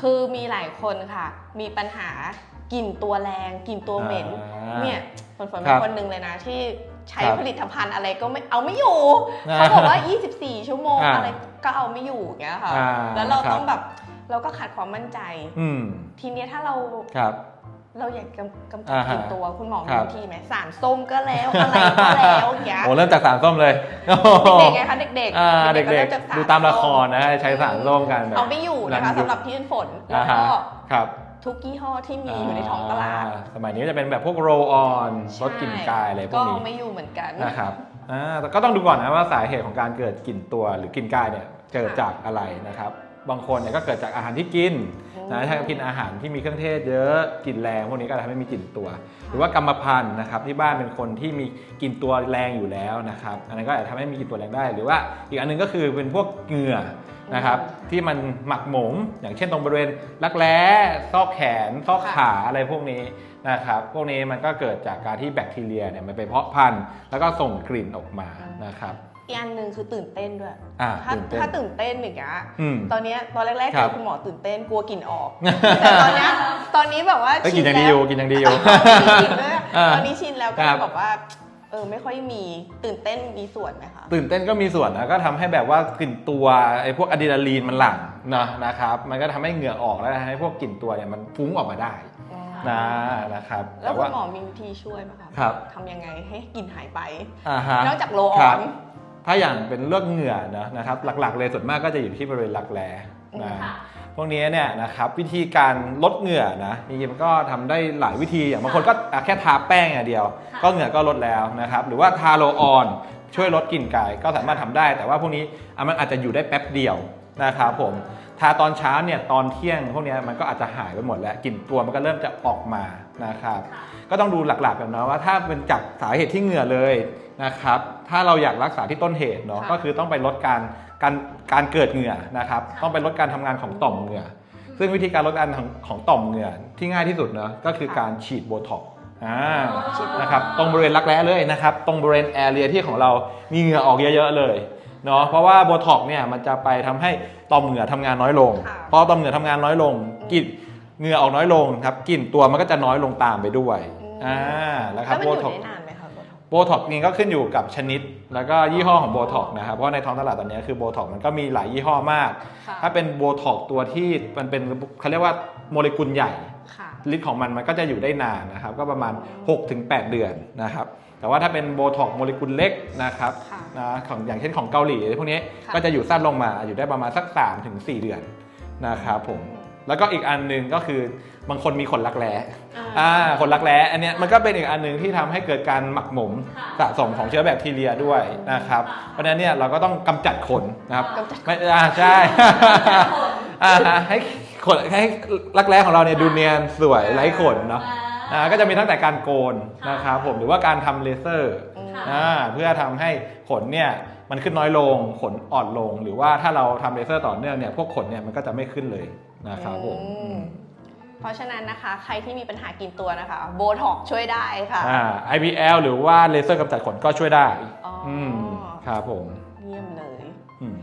คือมีหลายคนค่ะ มีปัญหากลิ่นตัวแรงกลิ่นตัวเหม็นอ่าเนี่ยฝนฝนคเป็รันบคนหนึ่งเลยนะ ที่ใช้ครับผลิตภัณฑ์อะไรก็ไม่เอาไม่อยู่อ่าเขาบอกว่า 24 ชั่วโมงอ่าอะไรก็เอาไม่อยู่อย่างเงี้ยค่ะ อ่าแล้วเราครับ ต้องแบบเราก็ขาดความมั่นใจ อืม ทีเนี้ยถ้าเราครับ เราอยากกำกำจัดอ่าฮะกลิ่นตัวคุณหมอคมีรับ วิธีไหมสารส้มก็แล้วอะไรก็แล้วอย่างเงี้ยโอ้เริ่มจากสารส้มเลยเด็กๆไงคะเด็กอ่าๆเด็ก็กริ่จากสๆดูตามละครนะฮะใช้สารส้มกันแบบ เอาไม่อยู่นะคะรันยุคสำหรับพี่ฝนแล้อ่าวฮะก็ครับทุกยี่ห้อที่มีอยู่ในท้องตลาด อ่สมัยนี้จะเป็นแบบพวกโรลออนรสกลิ่นกายอะไรพวกก็นี้ไม่อยู่เหมือนกัน นะครับอ่าแต่ก็ต้องดูก่อนนะว่าสาเหตุของการเกิดกลิ่นตัวหรือกลิ่นกายเนี่ยเกิดจากอะไรนะครับ บางคนเนี่ยก็เกิดจากอาหารที่กินนะถ้ากินอาหารที่มีเครื่องเทศเยอะกลิ่นแรงพวกนี้ก็ทำให้มีกลิ่นตัว หรือว่ากรรมพันธุ์นะครับที่บ้านเป็นคนที่มีกลิ่นตัวแรงอยู่แล้วนะครับอันนั้นก็อาจจะทำให้มีกลิ่นตัวแรงได้ หรือว่าอีกอันหนึงก็คือเป็นพวกเหงื่อนะครับที่มันหมักหมมอย่างเช่นตรงบริเวณรักแร้ซอกแขนซอกขาอะไรพวกนี้ นะครับพวกนี้มันก็เกิดจากการที่แบคทีเรียเนี่ยมันไปเพาะพันธุ์แล้วก็ส่งกลิ่นออกมานะครับอีกอันหนึ่งคือตื่นเต้นด้วยอ่าถ้าตื่นเต้นถ้าตื่นเต้นอย่างเงี้ยอืมตอนเนี้ยตอนแรกๆครัเจบอคุณหมอตื่นเต้นกลัวกลิ่นออก แต่ตอนเนี้ยตอนนี้แบบว่าเอ้ยชิกินนอย่างดีแล้อวยู่กินอย่างดีอยู่กินด้วยอ่าตอนนี้ชินแล้วก็ครับแบบว่าเออไม่ค่อยมีตื่นเต้นมีส่วนไหมคะตื่นเต้นก็มีส่วนนะก็ทำให้แบบว่ากลิ่นตัวไอ้พวกอะดรีนาลีนมันหลั่งนะนะครับมันก็ทำให้เหงื่อออกแล้วทำให้พวกกลิ่นตัวเนี่ยมันฟุ้งออกมาได้ นะนะครับแล้วคุว่าณหมอมีวิธีช่วยไหมคะครับทำยังไงให้กลิ่นหายไปอ่าฮะนอกจากโลอคอรับนถ้าอย่างเป็นเลือกเหงื่อนะนะครับ หลักๆ เลยส่วนมากก็จะอยู่ที่บริเวณรักแร้นะค่ะพวกนี้เนี่ยนะครับวิธีการลดเหงื่อนะจริงๆมันก็ทำได้หลายวิธีอย่างบางคนก็อะแค่ทาแป้งอย่างเดียว ก็เหงื่อก็ลดแล้วนะครับหรือว่าทาโรลออนช่วยลดกลิ่นกายก็สามารถทำได้ แต่ว่าพวกนี้อะมันอาจจะอยู่ได้แป๊บเดียว นะครับผมทาตอนเช้าเนี่ยตอนเที่ยงพวกเนี้ยมันก็อาจจะหายไปหมดแล้วกลิ่นตัวมันก็เริ่มจะออกมานะครับก็ต้องดูหลักๆกันนะว่าถ้าเป็นจากสาเหตุที่เหงื่อเลยนะครับถ้าเราอยากรักษาที่ต้นเหตุเนาะค่ะก็คือต้องไปลดการการการเกิดเหงื่อนะครับต้องไปลดการทำงานของต่อมเหงื่อ ซึ่งวิธีการลดการของของต่อมเหงื่อที่ง่ายที่สุดเนาะก็คือการฉีดโบท็อกซ์อ่าฉีดโบท็อกซ์นะครับตรงบริเวณรักแร้เลยนะครับตรงบริเวณแอเรียที่ของเรามีเหงื่อออกเยอะๆเลย เนาะเพราะว่าโบท็อกซ์เนี่ยมันจะไปทำให้ต่อมเหงื่อทำงานน้อยลงค่ะพอต่อมเหงื่อทำงานน้อยลงกลิ่นเหงื่อออกน้อยลงครับกลิ่นตัวมันก็จะน้อยลงตามไปด้วยอืมอ่าแล้วครับแล้วมันโบอยู่ท็อกได้ซ์นานไหมคะโบท็อกซ์โบท็อกซ์นี่ก็ขึ้นอยู่กับชนิด แล้วก็ยี่ห้อของโบท็อกซ์นะครับ เพราะในท้องตลาดตอนนี้คือโบท็อกซ์มันก็มีหลายยี่ห้อมากค่ะถ้าเป็นโบท็อกซ์ตัวที่มันเป็นเขาเรียกว่าโมเลกุลใหญ่ค่ะฤทธิ์ของมันมันก็จะอยู่ได้นานนะครับ ก็ประมาณ 6-8 เดือนนะครับ แต่ว่าถ้าเป็นโบท็อกซ์โมเลกุลเล็กนะครับค่ะนะของอย่างเช่นของเกาหลีพวกนี้ค่ะก็จะอยู่สั้นลงมาอยู่ได้ประมาณสัก 3-4 เดือนนะครับผมแล้วก็อีกอันหนึ่งก็คือบางคนมีขนรักแร้อ่าอ่าขนรักแร้อันเนี้ยมันก็เป็นอีกอันหนึ่งที่ทำให้เกิดการหมักหมมสะสมของเชื้อแบคทีเรียด้วยนะครับเพราะฉะนั้นเนี่ยเราก็ต้องกำจัดขนนะครับกำจัดไม่อ่าใช่อ่าฮะให้ขนให้รักแร้ของเราเนี่ยดูเนียนสวยไร้ขนเนาะ อ่าก็จะมีตั้งแต่การโกนนะครับผมหรือว่าการทำเลเซอร์อืมอ่าเพื่อทำให้ขนเนี่ยมันขึ้นน้อยลงขนอ่อนลง หรือว่าถ้าเราทำเลเซอร์ต่อเนื่องเนี่ยพวกขนเนี่ยมันก็จะไม่ขึ้นเลยนะครับผมอืมเพราะฉะนั้นนะคะใครที่มีปัญหากินตัวนะคะโบท็อกช่วยได้ค่ะอ่า IPL หรือว่าเลเซอร์กำจัดขนก็ช่วยได้อ๋ออืมครับผมอ